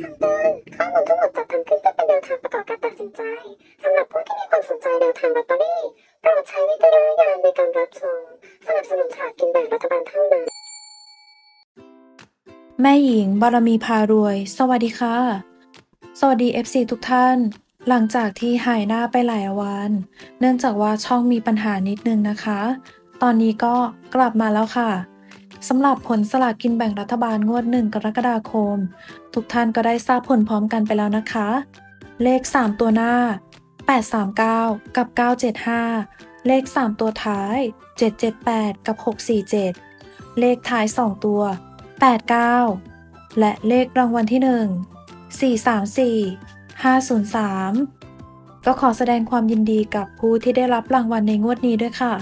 คำเตือนข้อมูลทั้งหมดจัดทำขึ้นเพื่อเป็นแนวทางประกอบการตัดสินใจสำหรับผู้ที่มีความสนใจแนวทางลอตเตอรี่โปรดใช้วิจารณญาณในการรับชมสนับสนุนฉลากกินแบ่งรัฐบาลเท่านั้นแม่หญิงบารมีพารวย สวัสดีค่ะ สวัสดี FC ทุกท่าน หลังจากที่หายหน้าไปหลายวัน เนื่องจากว่าช่องมีปัญหานิดนึงนะคะ ตอนนี้ก็กลับมาแล้วค่ะ สำหรับผลสลากกินแบ่งรัฐบาลงวด 1 กรกฎาคม ทุกท่านก็ได้ทราบผลพร้อมกันไปแล้วนะคะ เลข 3 ตัวหน้า 839 กับ 975 เลข 3 ตัวท้าย 778 กับ 647 เลขท้าย 2 ตัว 89 และเลขรางวัลที่ 1 434 503 ก็ขอแสดงความยินดีกับผู้ที่ได้รับรางวัลในงวดนี้ด้วยค่ะ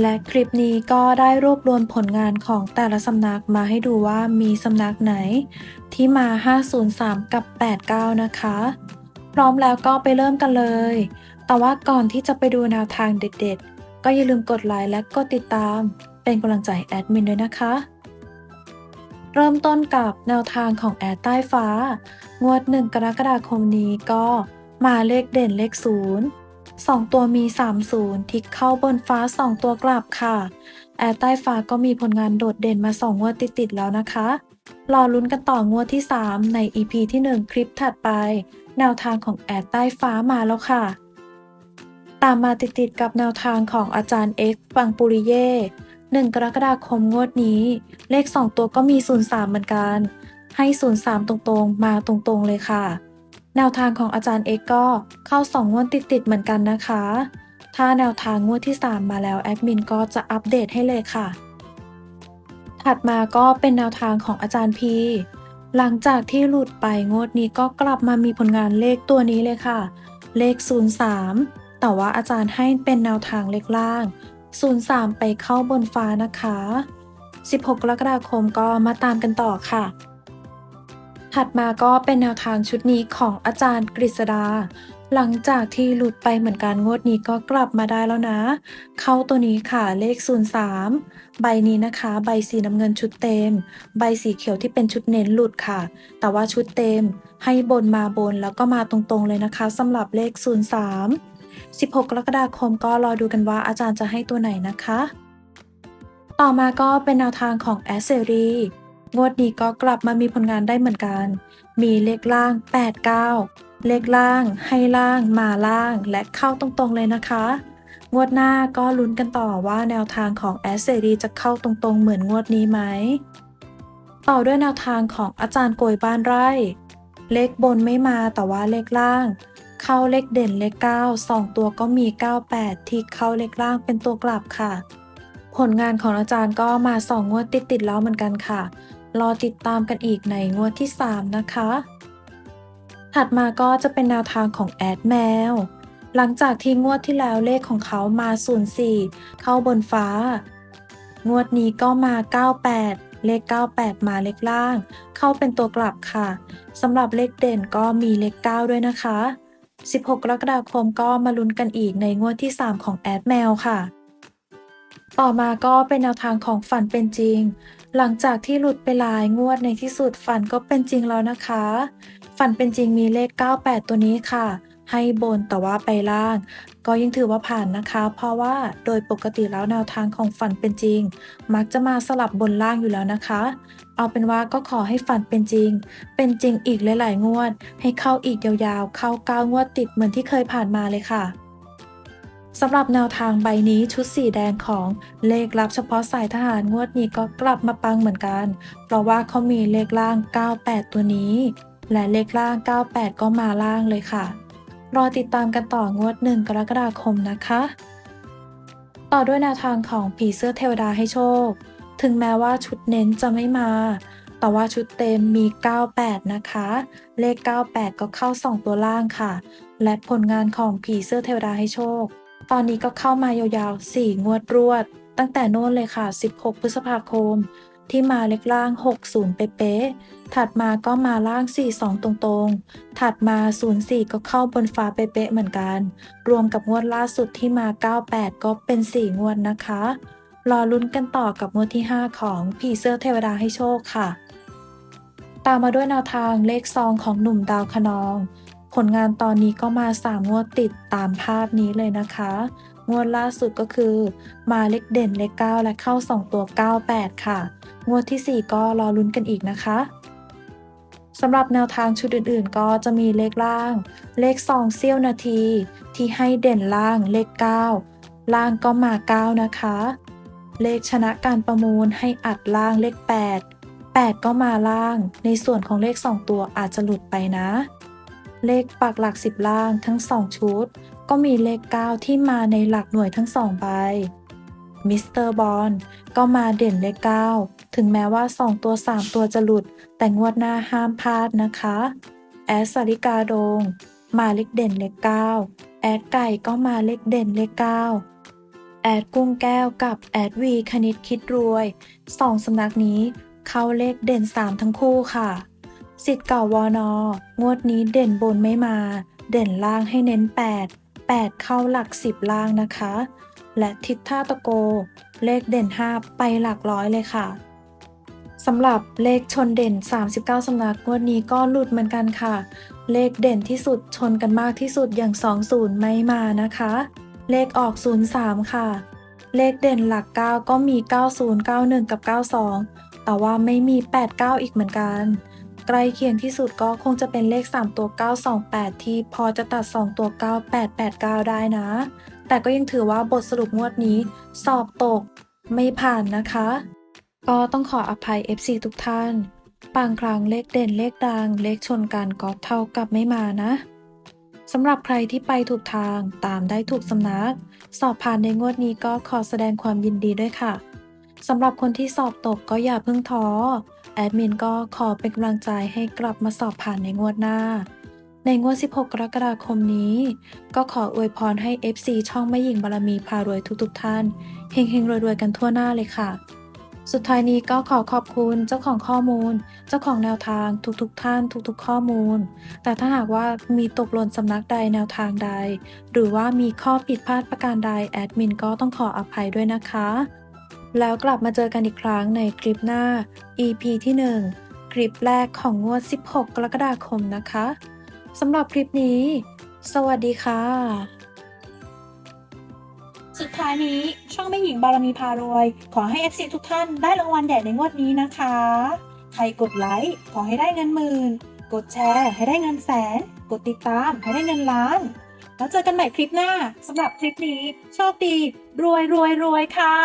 และคลิปนี้ก็ได้รวบรวมผลงานของแต่ละสำนักมาให้ดูว่ามีสำนักไหน ที่มา 503 กับ 89 นะคะ พร้อมแล้วก็ไปเริ่มกันเลย แต่ว่าก่อนที่จะไปดูแนวทางเด็ดๆ ก็อย่าลืมกดไลค์และกดติดตาม เป็นกำลังใจแอดมินด้วยนะคะ เริ่มต้นกับแนวทางของแอดใต้ฟ้า งวด 1 กรกฎาคมนี้ก็มาเลขเด่นเลข 0 2 ตัวมี 30 ทิกเข้าบนฟ้า 2 ตัวกลับค่ะ แอดใต้ฟ้าก็มีผลงานโดดเด่นมา 2 งวดติดๆแล้วนะคะ รอลุ้นกันต่องวดที่ 3 ใน EP ที่ 1 คลิปถัดไป แนวทางของแอดใต้ฟ้ามาแล้วค่ะ ตามมาติดๆกับแนวทางของอาจารย์ X ปังปุริเย่1 กรกฎาคมงวดนี้ เลข 2 ตัวก็มี 03 เหมือนกัน ให้ 03 ตรงๆ มาตรงๆเลยค่ะ แนวทางของอาจารย์ X ก็เข้า2งวดติดๆเหมือนกันนะคะ ถ้าแนวทางงวดที่ 3 มาแล้วแอดมินก็จะอัปเดตให้เลยค่ะ ถัดมาก็เป็นแนวทางของอาจารย์พีหลังจากที่หลุดไปงวดนี้ก็กลับมามีผลงานเลขตัวนี้เลยค่ะ เลข 03 แต่ว่าอาจารย์ให้เป็นแนวทางเลขล่าง 03 ไปเข้าบนฟ้านะคะ 16 กรกฎาคมก็มาตามกันต่อค่ะ ถัดมาก็เป็นแนวทางชุดนี้ของอาจารย์กฤษดา หลังจากที่หลุดไปเหมือนกันงวดนี้ก็กลับมาได้แล้วนะ เข้าตัวนี้ค่ะเลข 03 ใบนี้นะคะ ใบสีน้ำเงินชุดเต็ม ใบสีเขียวที่เป็นชุดเน้นหลุดค่ะ แต่ว่าชุดเต็มให้บนมาบนแล้วก็มาตรงๆเลยนะคะสำหรับเลข 03 16 กรกฎาคมก็รอดูกันว่าอาจารย์จะให้ตัวไหนนะคะ ต่อมาก็เป็นแนวทางของแอสเซรี งวดนี้ก็กลับมามีผลงานได้เหมือนกัน มีเลขล่าง 89 เลขล่าง ให้ล่าง มาล่าง และเข้าตรงๆเลยนะคะ งวดหน้าก็ลุ้นกันต่อว่าแนวทางของแอสเซรีจะเข้าตรงๆ เหมือนงวดนี้ไหม ต่อด้วยแนวทางของอาจารย์โกยบ้านไร่ เลขบนไม่มาแต่ว่าเลขล่าง เข้าเลขเด่นเลข 9 2 ตัวก็มี 98 ที่เข้าเลขล่างเป็นตัวกลับค่ะ ผลงานของอาจารย์ก็มา2งวดติดๆแล้วเหมือนกันค่ะ รอติดตามกันอีกในงวดที่ 3 นะคะ ถัดมาก็จะเป็นแนวทางของแอดแมว หลังจากที่งวดที่แล้วเลขของเขามา 04 เข้าบนฟ้า งวดนี้ก็มา 98 เลข 98 มาเลขล่าง เข้าเป็นตัวกลับค่ะสำหรับเลขเด่นก็มีเลข 9 ด้วยนะคะ 16 กรกฎาคมก็มาลุ้นกันอีกในงวดที่ 3 ของแอดแมวค่ะ ต่อมาก็เป็นแนวทางของฝันเป็นจริง หลังจากที่หลุดไปหลายงวดในที่สุดฝันก็เป็นจริงแล้วนะคะ ฝันเป็นจริงมีเลข 98 ตัวนี้ค่ะ ให้บนแต่ว่าไปล่าง ก็ยังถือว่าผ่านนะคะ เพราะว่าโดยปกติแล้วแนวทางของฝันเป็นจริง มักจะมาสลับบนล่างอยู่แล้วนะคะ เอาเป็นว่าก็ขอให้ฝันเป็นจริง เป็นจริงอีกหลายๆงวด ให้เข้าอีกยาวๆ เข้าเก้างวดติดเหมือนที่เคยผ่านมาเลยค่ะ สำหรับแนวทางใบนี้ชุดสีแดงของเลขลับเฉพาะสายทหารงวดนี้ก็กลับมาปังเหมือนกัน เพราะว่าเขามีเลขล่าง 98 ตัวนี้ และเลขล่าง 98 ก็มาล่างเลยค่ะ รอติดตามกันต่องวด 1 กรกฎาคมนะคะ ต่อด้วยแนวทางของผีเสื้อเทวดาให้โชค ถึงแม้ว่าชุดเน้นจะไม่มา แต่ว่าชุดเต็มมี 98 นะคะ เลข 98 ก็เข้า 2 ตัวล่างค่ะ และผลงานของผีเสื้อเทวดาให้โชค ตอนนี้ก็เข้ามายาวๆ 4 งวดรวด ตั้งแต่โน่นเลยค่ะ 16 พฤษภาคม ที่มาเล็กล่าง 60 เป๊ะๆ ถัดมาก็มาล่าง 42 ตรงๆ ถัดมา 04 ก็เข้าบนฟ้าเป๊ะๆ เหมือนกัน รวมกับงวดล่าสุดที่มา 98 ก็เป็น 4 งวดนะคะ รอลุ้นกันต่อกับงวดที่ 5 ของผีเสื้อเทวดาให้โชคค่ะ ตามมาด้วยแนวทางเลขซองของหนุ่มดาวคนอง ผลงานตอนนี้ก็มาสามงวดติดตามภาพนี้เลยนะคะ งวดล่าสุดก็คือ มาเลขเด่นเลข9และเข้า 2 ตัว 98 ค่ะ งวดทีสี่ 4 ก็รอลุ้นกันอีกนะคะสำหรับแนวทางชุดอื่นๆ ก็จะมีเลขล่าง เลขซองเสี้ยวนาที ที่ให้เด่นล่างเลข 9 ล่างก็มา 9 นะคะ เลขชนะการประมูลให้อัดล่างเลข 8 8 ก็มาล่าง ในส่วนของเลข 2 ตัวอาจจะหลุดไปนะ เลขปักหลัก 10 ล่างทั้ง 2 ชุด ก็มีเลข 9 ที่มาในหลักหน่วยทั้ง 2 ใบ มิสเตอร์บอลก็มาเด่นเลข 9 ถึงแม้ว่า 2 ตัว 3 ตัวจะหลุด แต่งวดหน้าห้ามพลาดนะคะ แอดสาริกาโดง มาเลขเด่นเลข 9 แอดไก่ก็มาเลขเด่นเลข 9แอดกุ้งแก้วกับแอดวีคณิตคิดรวยสองสำนักนี้เข้าเลขเด่น 3 ทั้งคู่ค่ะ สิทธิ์เก่าวอนองวดนี้เด่นบนไม่มา เด่นล่างให้เน้น 8 8 เข้าหลัก 10 ล่างนะคะ และทิศท่าตะโก เลขเด่น 5 ไปหลักร้อยเลยค่ะสำหรับเลขชนเด่น 39สำนักงวดนี้ก็หลุดเหมือนกันค่ะ เลขเด่นที่สุดชนกันมากที่สุดอย่าง 20 ไม่มานะคะ เลขออก 03 ค่ะ เลขเด่นหลัก 9 ก็มี 90 91 กับ 92 แต่ว่าไม่มี 89 อีกเหมือนกัน ใกล้เคียงที่สุดก็คงจะเป็นเลข 3 ตัว 928 ที่พอจะตัด 2 ตัว 9889 ได้นะ แต่ก็ยังถือว่าบทสรุปงวดนี้ สอบตก ไม่ผ่านนะคะ ก็ต้องขออภัย FC ทุกท่าน บางครั้งเลขเด่นเลขดัง เลขชนกันก็เท่ากับไม่มานะสำหรับใครที่ไปถูกทางตามได้ถูกสำนัก สอบผ่านในงวดนี้ก็ขอแสดงความยินดีด้วยค่ะสำหรับคนที่สอบตกก็อย่าเพิ่งท้อ แอดมินก็ขอเป็นกำลังใจให้กลับมาสอบผ่านในงวดหน้า ในงวด 16 กรกฎาคมนี้ ก็ขออวยพรให้ FC ช่องแม่หญิงบารมีพารวยทุกๆท่านเฮงๆรวยๆกันทั่วหน้าเลยค่ะ สุดท้ายนี้ก็ขอขอบคุณเจ้าของข้อมูล เจ้าของแนวทางทุกๆท่าน ทุกๆ ข้อมูล แต่ถ้าหากว่ามีตกหล่นสำนักใดแนวทางใด หรือว่ามีข้อผิดพลาดประการใดแอดมินก็ต้องขออภัยด้วยนะคะ แล้วกลับมาเจอกันอีกครั้งในคลิปหน้า EP ที่ 1 คลิปแรกของงวด 16 กรกฎาคมนะคะสำหรับคลิปนี้ สวัสดีค่ะ สุดท้ายนี้ช่องแม่หญิงบารมีพารวย ขอให้ FC ทุกท่านได้รางวัลใหญ่ในงวดนี้นะคะ ใครกดไลค์ขอให้ได้เงินหมื่น กดแชร์ให้ได้เงินแสน กดติดตามให้ได้เงินล้าน แล้วเจอกันใหม่คลิปหน้าสำหรับคลิปนี้ โชคดี รวยรวยรวยค่ะ